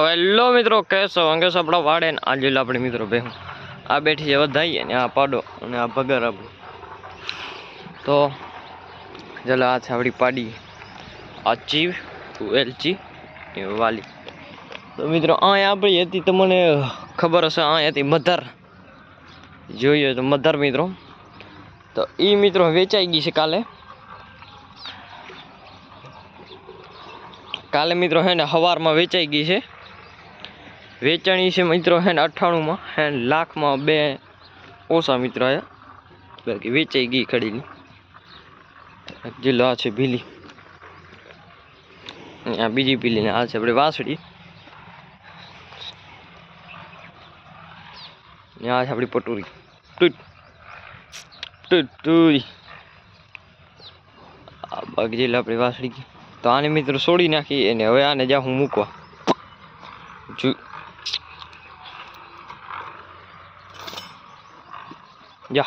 તો હેલો મિત્રો કેસો અંગેશ આપણા વાડે ને આ આજે આપણે મિત્રો બે આ બેઠી છે વધાઈએ ને આ પાડો અને આ ભગર આપણું તો ચાલો આ છે આપણી પાડી. આ ચીવ એલચી એ વાલી. તો મિત્રો આ આપણી હતી તમને ખબર હશે આ હતી મધર. જોઈએ તો મધર મિત્રો. તો એ મિત્રો વેચાઈ ગઈ છે કાલે. કાલે મિત્રો હે ને સવારમાં વેચાઈ ગઈ છે. વેચાણી છે મિત્રો હે ને અઠ્ઠાણુંમાં. હે લાખમાં બે ઓછા મિત્રો આવ્યા બાકી વેચાઈ ગઈ ખડીની. જિલ્લો આ છે ભીલી. આ બીજી ભીલી ને આ છે. આપણે વાસળી. ને આ છે આપણી પટુરી. ટૂટ. આ બાકી જિલ્લો આપણી વાસળી તો આને મિત્રો છોડી નાખી અને હવે આને જા હું મૂકવા. 呀